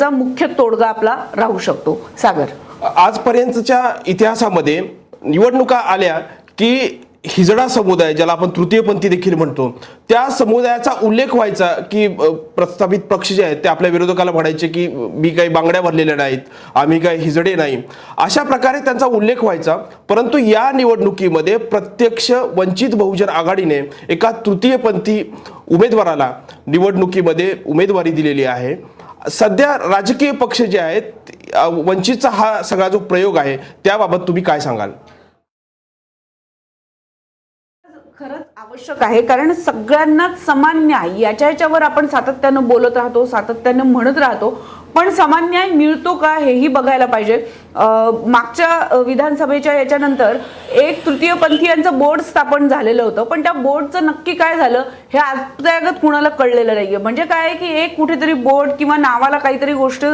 महत्त्वाचा मुख्य तोडगा आपला राहू शकतो. सागर. आजपर्यंतच्या इतिहासामध्ये निवडणुका आल्या की हिजडा समुदाय ज्याला आपण तृतीयपंथी देखील म्हणतो त्या समुदायाचा उल्लेख व्हायचा की प्रस्थापित पक्ष जे आहेत ते आपल्या विरोधकाला म्हणायचे की मी काही बांगड्या भरलेल्या नाहीत आम्ही काही हिजडे नाही. अशा प्रकारे त्यांचा उल्लेख व्हायचा. परंतु या निवडणुकीमध्ये प्रत्यक्ष वंचित बहुजन आघाडीने एका तृतीयपंथी उमेदवाराला निवडणुकीमध्ये उमेदवारी दिलेली आहे. सध्या राजकीय पक्ष जे आहेत वंचितचा हा सगळा जो प्रयोग आहे त्याबाबत तुम्ही काय सांगाल? खरंच आवश्यक आहे कारण सगळ्यांनाच समान न्याय याच्या याच्यावर आपण सातत्यानं बोलत राहतो सातत्यानं म्हणत राहतो. पण समान न्याय मिळतो का हेही बघायला पाहिजे. मागच्या विधानसभेच्या याच्यानंतर एक तृतीयपंथीयांचं बोर्ड स्थापन झालेलं होतं. पण त्या बोर्डचं नक्की काय झालं हे आजतागत कुणाला कळलेलं नाहीये. म्हणजे काय आहे की एक कुठेतरी बोर्ड किंवा नावाला काहीतरी गोष्ट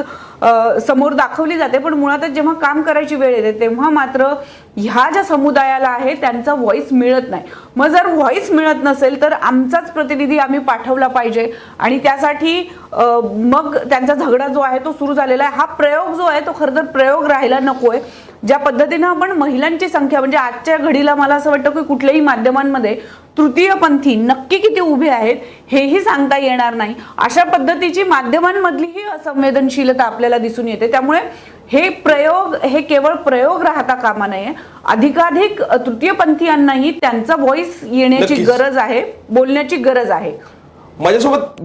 समोर दाखवली जाते. पण मुळातच जेव्हा काम करायची वेळ येते तेव्हा मात्र ह्या ज्या समुदायाला आहे त्यांचा व्हॉइस मिळत नाही. मग जर व्हॉइस मिळत नसेल तर आमचाच प्रतिनिधी आम्ही पाठवला पाहिजे. आणि त्यासाठी मग त्यांचा झगडा जो आहे तो सुरू झालेला आहे. हा प्रयोग जो आहे तो खरं तर प्रयोग राहायला नकोय. ज्या पद्धतीनं आपण महिलांची संख्या म्हणजे आजच्या घडीला मला असं वाटतं की कुठल्याही माध्यमांमध्ये तृतीयपंथी नक्की किती उभे आहेत हेही सांगता येणार नाही. अशा पद्धतीची माध्यमांमधली ही असंवेदनशीलता आपल्याला दिसून येते. त्यामुळे हे प्रयोग हे केवळ प्रयोग राहता कामा नये. अधिकाधिक तृतीयपंथीयांनाही त्यांचा व्हॉइस येण्याची. गरज आहे बोलण्याची गरज आहे. माझ्यासोबत